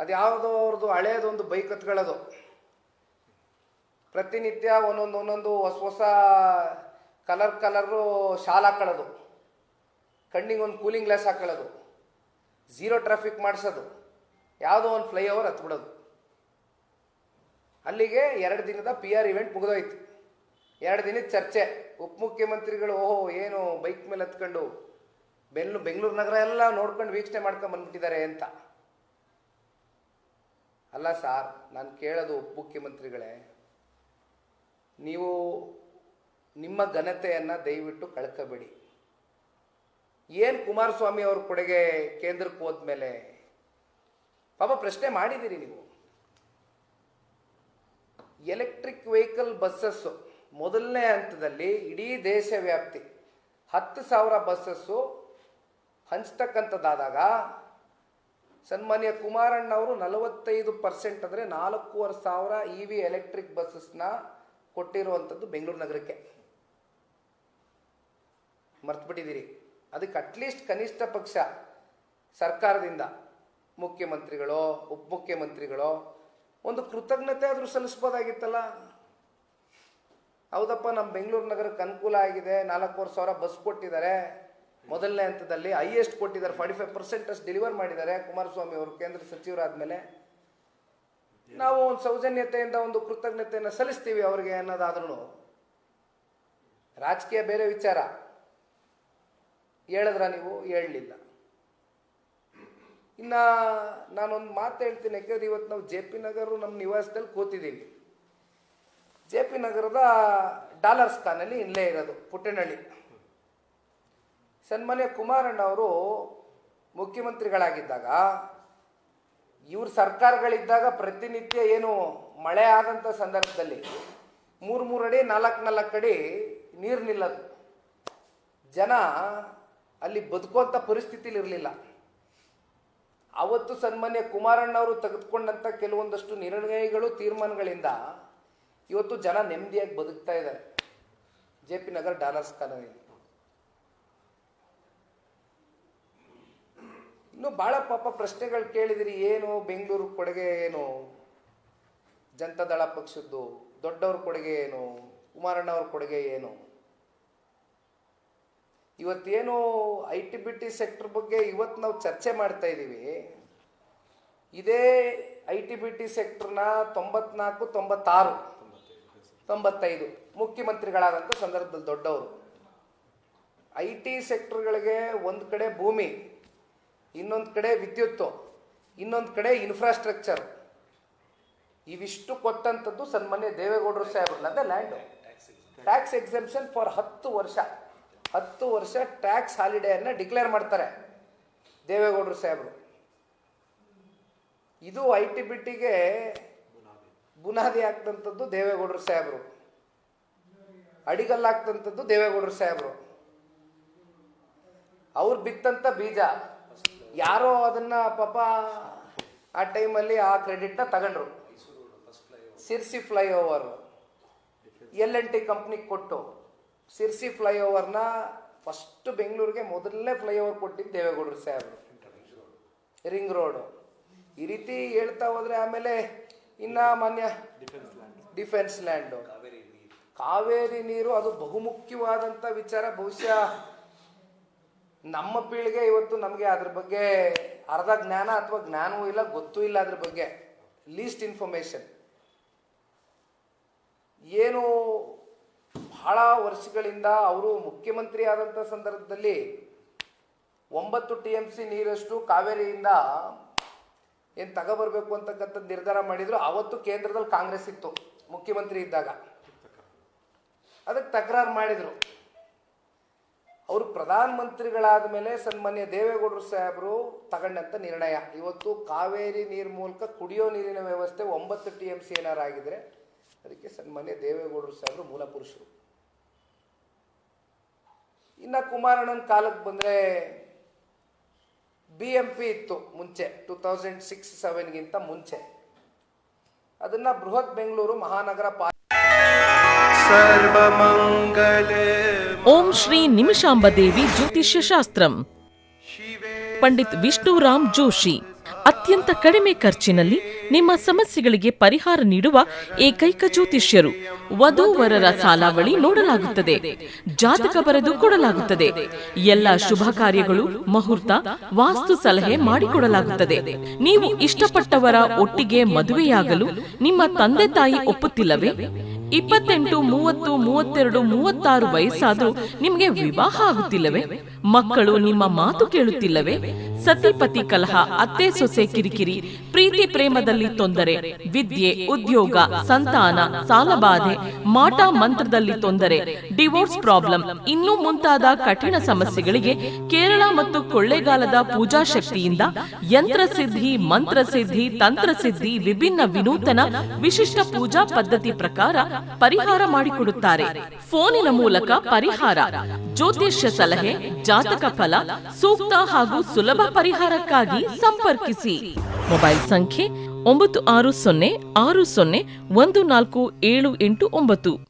ಅದು ಯಾವುದೋ ಅವ್ರದ್ದು ಹಳೇದೊಂದು ಬೈಕ್ ಹತ್ಕೊಳ್ಳೋದು. ಪ್ರತಿನಿತ್ಯ ಒಂದೊಂದು ಒಂದೊಂದು ಹೊಸ ಹೊಸ ಕಲರ್ ಕಲರು ಶಾಲ್ ಹಾಕೊಳ್ಳೋದು. ಕಣ್ಣಿಗೆ ಒಂದು ಕೂಲಿಂಗ್ ಗ್ಲಾಸ್ ಹಾಕೊಳ್ಳೋದು. ಝೀರೋ ಟ್ರಾಫಿಕ್ ಮಾಡಿಸೋದು. ಯಾವುದೋ ಒಂದು ಫ್ಲೈ ಓವರ್ ಹತ್ಬಿಡೋದು. ಅಲ್ಲಿಗೆ ಎರಡು ದಿನದ ಪಿ ಆರ್ ಇವೆಂಟ್ ಮುಗಿದೋಯ್ತು. ಎರಡು ದಿನದ ಚರ್ಚೆ. ಉಪಮುಖ್ಯಮಂತ್ರಿಗಳು ಓಹೋ, ಏನು ಬೈಕ್ ಮೇಲೆ ಹತ್ಕೊಂಡು ಬೆಲ್ಲು ಬೆಂಗಳೂರು ನಗರ ಎಲ್ಲ ನೋಡ್ಕೊಂಡು ವೀಕ್ಷಣೆ ಮಾಡ್ಕೊಂಡು ಬಂದ್ಬಿಟ್ಟಿದ್ದಾರೆ ಅಂತ. ಅಲ್ಲ ಸಾರ್, ನಾನು ಕೇಳೋದು ಉಪಮುಖ್ಯಮಂತ್ರಿಗಳೇ. ನೀವು ನಿಮ್ಮ ಘನತೆಯನ್ನು ದಯವಿಟ್ಟು ಕಳ್ಕೋಬೇಡಿ. ಏನು ಕುಮಾರಸ್ವಾಮಿ ಅವ್ರ ಕೊಡುಗೆ ಕೇಂದ್ರಕ್ಕೆ ಹೋದ್ಮೇಲೆ? ಪಾಪ ಪ್ರಶ್ನೆ ಮಾಡಿದ್ದೀರಿ ನೀವು. ಎಲೆಕ್ಟ್ರಿಕ್ ವೆಹಿಕಲ್ ಬಸ್ಸಸ್ಸು ಮೊದಲನೇ ಹಂತದಲ್ಲಿ ಇಡೀ ದೇಶ ವ್ಯಾಪ್ತಿ ಹತ್ತು ಸಾವಿರ ಬಸ್ಸಸ್ಸು ಹಂಚ್ತಕ್ಕಂಥದ್ದಾದಾಗ ಸನ್ಮಾನ್ಯ ಕುಮಾರಣ್ಣ ಅವರು ನಲವತ್ತೈದು ಪರ್ಸೆಂಟ್ ಅಂದರೆ ನಾಲ್ಕೂವರೆ ಸಾವಿರ ಇ ವಿ ಎಲೆಕ್ಟ್ರಿಕ್ ಬಸ್ಸಸ್ನ ಕೊಟ್ಟಿರುವಂಥದ್ದು ಬೆಂಗಳೂರು ನಗರಕ್ಕೆ. ಮರ್ತ್ಬಿಟ್ಟಿದ್ದೀರಿ. ಅದಕ್ಕೆ ಅಟ್ಲೀಸ್ಟ್ ಕನಿಷ್ಠ ಪಕ್ಷ, ಸರ್ಕಾರದಿಂದ, ಮುಖ್ಯಮಂತ್ರಿಗಳೋ ಉಪಮುಖ್ಯಮಂತ್ರಿಗಳೋ ಒಂದು ಕೃತಜ್ಞತೆ ಆದರೂ ಸಲ್ಲಿಸ್ಬೋದಾಗಿತ್ತಲ್ಲ? ಹೌದಪ್ಪ ನಮ್ಮ ಬೆಂಗಳೂರು ನಗರಕ್ಕೆ ಅನುಕೂಲ ಆಗಿದೆ, ನಾಲ್ಕೂವರೆ ಸಾವಿರ ಬಸ್ ಕೊಟ್ಟಿದ್ದಾರೆ. ಮೊದಲನೇ ಹಂತದಲ್ಲಿ ಹೈಯೆಸ್ಟ್ ಕೊಟ್ಟಿದ್ದಾರೆ. ಫಾರ್ಟಿ ಫೈವ್ ಪರ್ಸೆಂಟ್ ಅಷ್ಟು ಡೆಲಿವರ್ ಮಾಡಿದ್ದಾರೆ. ಕುಮಾರಸ್ವಾಮಿ ಅವರು ಕೇಂದ್ರ ಸಚಿವರಾದ್ಮೇಲೆ. ನಾವು ಒಂದು ಸೌಜನ್ಯತೆಯಿಂದ ಒಂದು ಕೃತಜ್ಞತೆಯನ್ನು ಸಲ್ಲಿಸ್ತೀವಿ ಅವರಿಗೆ ಅನ್ನೋದಾದ್ರೂ ರಾಜಕೀಯ ಬೇರೆ ವಿಚಾರ. ಹೇಳಿದ್ರ ನೀವು? ಹೇಳಲಿಲ್ಲ. ಇನ್ನ ನಾನೊಂದು ಮಾತು ಹೇಳ್ತೀನಿ. ಯಾಕಂದ್ರೆ ಇವತ್ತು ನಾವು ಜೆ ಪಿ ನಗರ ನಮ್ಮ ನಿವಾಸದಲ್ಲಿ ಕೂತಿದ್ದೀವಿ. ಜೆ ಪಿ ನಗರದ ಡಾಲರ್ಸ್ ಖಾನಲ್ಲಿ ಇಲ್ಲೇ ಇರೋದು, ಪುಟ್ಟನಹಳ್ಳಿ. ಸನ್ಮಾನ್ಯ ಕುಮಾರಣ್ಣ ಅವರು ಮುಖ್ಯಮಂತ್ರಿಗಳಾಗಿದ್ದಾಗ, ಇವ್ರ ಸರ್ಕಾರಗಳಿದ್ದಾಗ ಪ್ರತಿನಿತ್ಯ ಏನು ಮಳೆ ಆದಂಥ ಸಂದರ್ಭದಲ್ಲಿ ಮೂರು ಮೂರು ಅಡಿ, ನಾಲ್ಕು ನಾಲ್ಕು ಅಡಿ ನೀರು ನಿಲ್ಲದು. ಜನ ಅಲ್ಲಿ ಬದುಕುವಂಥ ಪರಿಸ್ಥಿತಿಲಿ ಇರಲಿಲ್ಲ. ಅವತ್ತು ಸನ್ಮಾನ್ಯ ಕುಮಾರಣ್ಣವರು ತೆಗೆದುಕೊಂಡಂಥ ಕೆಲವೊಂದಷ್ಟು ನಿರ್ಣಯಗಳು, ತೀರ್ಮಾನಗಳಿಂದ ಇವತ್ತು ಜನ ನೆಮ್ಮದಿಯಾಗಿ ಬದುಕ್ತಾ ಇದ್ದಾರೆ. ಜೆ ಪಿ ನಗರ್ ಡಾಲರ್ಸ್ ಕಾಲೋನಿಯಲ್ಲಿ ಇನ್ನು ಭಾಳ ಪಾಪ ಪ್ರಶ್ನೆಗಳು ಕೇಳಿದಿರಿ, ಏನು ಬೆಂಗಳೂರು ಕೊಡುಗೆ ಏನು? ಜನತಾದಳ ಪಕ್ಷದ್ದು, ದೊಡ್ಡವ್ರ ಕೊಡುಗೆ ಏನು? ಕುಮಾರಣ್ಣವ್ರ ಕೊಡುಗೆ ಏನು? ಇವತ್ತೇನು I T B T sector ಬಗ್ಗೆ ಇವತ್ತು ನಾವು ಚರ್ಚೆ ಮಾಡ್ತಾ ಇದ್ದೀವಿ. ಇದೇ ಐ ಟಿ ಬಿ ಟಿ ಸೆಕ್ಟರ್ನ ತೊಂಬತ್ನಾಲ್ಕು, ತೊಂಬತ್ತಾರು, ತೊಂಬತ್ತೈದು ಮುಖ್ಯಮಂತ್ರಿಗಳಾದಂಥ ಸಂದರ್ಭದಲ್ಲಿ ದೊಡ್ಡವರು. ಐ ಟಿ ಸೆಕ್ಟರ್ಗಳಿಗೆ ಒಂದು ಕಡೆ ಭೂಮಿ. ಇನ್ನೊಂದು ಕಡೆ ವಿದ್ಯುತ್ತು, ಇನ್ನೊಂದು ಕಡೆ ಇನ್ಫ್ರಾಸ್ಟ್ರಕ್ಚರ್ ಇವಿಷ್ಟು ಕೊಟ್ಟಂಥದ್ದು ಸನ್ಮಾನ್ಯ ದೇವೇಗೌಡರು ಸಾಹೇಬ್ರಲ್ಲ, ಅದೇ ಲ್ಯಾಂಡು ಟ್ಯಾಕ್ಸ್ ಎಕ್ಸೆಂಪ್ಷನ್ ಫಾರ್ ಹತ್ತು ವರ್ಷ. ಹತ್ತು ವರ್ಷ ಟ್ಯಾಕ್ಸ್ ಹಾಲಿಡೇಯನ್ನು ಡಿಕ್ಲೇರ್ ಮಾಡ್ತಾರೆ ದೇವೇಗೌಡರು ಸಾಹೇಬರು. ಇದು ಐ ಟಿ ಬಿಟ್ಟಿಗೆ ಟಿಗೆ ಬುನಾದಿ ಆಗ್ತಂಥದ್ದು ದೇವೇಗೌಡರು ಸಾಹೇಬರು. ಅಡಿಗಲ್ಲಾಗ್ತಂಥದ್ದು ದೇವೇಗೌಡರು ಸಾಹೇಬರು. ಅವ್ರು ಬಿತ್ತಂಥ ಬೀಜ ಯಾರೋ ಅದನ್ನ ಪಾಪ ಆ ಟೈಮಲ್ಲಿ ಆ ಕ್ರೆಡಿಟ್ನ ತಗೊಂಡ್ರು. Sirsi flyover L and T ಕಂಪ್ನಿಗೆ ಕೊಟ್ಟು ಸಿರ್ಸಿ ಫ್ಲೈಓವರ್ನ ಫಸ್ಟ್ ಬೆಂಗಳೂರಿಗೆ ಮೊದಲನೇ ಫ್ಲೈಓವರ್ ಕೊಟ್ಟಿದ್ದು ದೇವೇಗೌಡರು ಸಾಹೇಬರು ರಿಂಗ್ ರೋಡು ಈ ರೀತಿ ಹೇಳ್ತಾ ಹೋದ್ರೆ ಆಮೇಲೆ ಇನ್ನ ಮಾನ್ಯ ಡಿಫೆನ್ಸ್ ಲ್ಯಾಂಡು ಕಾವೇರಿ ನೀರು. ಅದು ಬಹುಮುಖ್ಯವಾದಂಥ ವಿಚಾರ. ಬಹುಶಃ ನಮ್ಮ ಪೀಳಿಗೆ ಇವತ್ತು ನಮಗೆ ಅದ್ರ ಬಗ್ಗೆ ಅರ್ಧ ಜ್ಞಾನ ಅಥವಾ ಜ್ಞಾನವೂ ಇಲ್ಲ, ಗೊತ್ತೂ ಇಲ್ಲ ಅದ್ರ ಬಗ್ಗೆ. ಲೀಸ್ಟ್ ಇನ್ಫಾರ್ಮೇಶನ್ ಏನು ಬಹಳ ವರ್ಷಗಳಿಂದ ಅವರು ಮುಖ್ಯಮಂತ್ರಿ ಆದಂಥ ಸಂದರ್ಭದಲ್ಲಿ ಒಂಬತ್ತು ಟಿ ಎಂ ಸಿ ನೀರಷ್ಟು ಕಾವೇರಿಯಿಂದ ಏನು ತಗೋಬರ್ಬೇಕು ಅಂತಕ್ಕಂಥ ನಿರ್ಧಾರ ಮಾಡಿದ್ರು. ಅವತ್ತು ಕೇಂದ್ರದಲ್ಲಿ ಕಾಂಗ್ರೆಸ್ ಇತ್ತು, ಮುಖ್ಯಮಂತ್ರಿ ಇದ್ದಾಗ. ಅದಕ್ಕೆ ತಕರಾರು ಮಾಡಿದರು. ಅವರು ಪ್ರಧಾನ ಮಂತ್ರಿಗಳಾದ ಮೇಲೆ ಸನ್ಮಾನ್ಯ ದೇವೇಗೌಡರು ಸಾಹೇಬರು ತಗೊಂಡಂಥ ನಿರ್ಣಯ. ಇವತ್ತು ಕಾವೇರಿ ನೀರು ಮೂಲಕ ಕುಡಿಯೋ ನೀರಿನ ವ್ಯವಸ್ಥೆ ಒಂಬತ್ತು ಟಿ ಎಂ ಸಿ ಏನಾರಾಗಿದ್ದರೆ ಅದಕ್ಕೆ ಸನ್ಮಾನ್ಯ ದೇವೇಗೌಡರು ಸಾಹೇಬರು ಮೂಲ ಪುರುಷರು ಇನ್ನು ಕುಮಾರಣ್ಣನ ಕಾಲಕ್ಕೆ ಬಂದ್ರೆ ಬಿ ಎಂ ಪಿ ಇತ್ತು ಮುಂಚೆ, ಟೂ ತೌಸಂಡ್ ಸಿಕ್ಸ್, ಸೆವೆನ್ಗಿಂತ ಮುಂಚೆ. ಅದನ್ನ ಬೃಹತ್ ಬೆಂಗಳೂರು ಮಹಾನಗರ ಪಾಲಿಕೆ ಓಂ ಶ್ರೀ ನಿಮಿಷಾಂಬದೇವಿ ಜ್ಯೋತಿಷ್ಯ ಶಾಸ್ತ್ರಂ. ಪಂಡಿತ್ ವಿಷ್ಣುರಾಮ್ ಜೋಶಿ, ಅತ್ಯಂತ ಕಡಿಮೆ ಖರ್ಚಿನಲ್ಲಿ ನಿಮ್ಮ ಸಮಸ್ಯೆಗಳಿಗೆ ಪರಿಹಾರ ನೀಡುವ ಏಕೈಕ ಜ್ಯೋತಿಷ್ಯರು. ವಧೂವರರ ಸಾಲಾವಳಿ ನೋಡಲಾಗುತ್ತದೆ. ಜಾತಕ ಬರೆದು ಕೊಡಲಾಗುತ್ತದೆ. ಎಲ್ಲ ಶುಭ ಕಾರ್ಯಗಳು, ಮುಹೂರ್ತ, ವಾಸ್ತು ಸಲಹೆ ಮಾಡಿಕೊಡಲಾಗುತ್ತದೆ. ನೀವು ಇಷ್ಟಪಟ್ಟವರ ಒಟ್ಟಿಗೆ ಮದುವೆಯಾಗಲು ನಿಮ್ಮ ತಂದೆ ತಾಯಿ ಒಪ್ಪುತ್ತಿಲ್ಲವೇ? ಇಪ್ಪತ್ತೆಂಟು, ಮೂವತ್ತು, ಮೂವತ್ತೆರಡು, ಮೂವತ್ತಾರು ವಯಸ್ಸಾದರೂ ನಿಮಗೆ ವಿವಾಹ ಆಗುತ್ತಿಲ್ಲವೇ? ಮಕ್ಕಳು ನಿಮ್ಮ ಮಾತು ಕೇಳುತ್ತಿಲ್ಲವೇ? ಸತಿಪತಿ ಕಲಹ, ಅತ್ತೆ ಸೊಸೆ ಕಿರಿಕಿರಿ, ಪ್ರೀತಿ ಪ್ರೇಮದಲ್ಲಿ ತೊಂದರೆ, ವಿದ್ಯೆ, ಉದ್ಯೋಗ, ಸಂತಾನ, ಸಾಲಬಾಧೆ, ಮಾಟ ಮಂತ್ರದಲ್ಲಿ ತೊಂದರೆ, ಡಿವೋರ್ಸ್ ಪ್ರಾಬ್ಲಮ್, ಇನ್ನೂ ಮುಂತಾದ ಕಠಿಣ ಸಮಸ್ಯೆಗಳಿಗೆ ಕೇರಳ ಮತ್ತು ಕೊಳ್ಳೇಗಾಲದ ಪೂಜಾ ಶಕ್ತಿಯಿಂದ ಯಂತ್ರಸಿದ್ಧಿ ಮಂತ್ರಸಿದ್ಧಿ ತಂತ್ರಸಿದ್ಧಿ ವಿಭಿನ್ನ ವಿನೂತನ ವಿಶಿಷ್ಟ ಪೂಜಾ ಪದ್ಧತಿ ಪ್ರಕಾರ ಪರಿಹಾರ ಮಾಡಿಕೊಡುತ್ತಾರೆ. ಫೋನಿನ ಮೂಲಕ ಪರಿಹಾರ, ಜ್ಯೋತಿಷ್ಯ ಸಲಹೆ, ಜಾತಕ ಫಲ, ಸೂಕ್ತ ಹಾಗೂ ಸುಲಭ ಪರಿಹಾರಕ್ಕಾಗಿ ಸಂಪರ್ಕಿಸಿ. ಮೊಬೈಲ್ ಸಂಖ್ಯೆ ಒಂಬತ್ತು ಆರು ಸೊನ್ನೆ ಆರು ಸೊನ್ನೆ ಒಂದು ನಾಲ್ಕು ಏಳು ಎಂಟು ಒಂಬತ್ತು.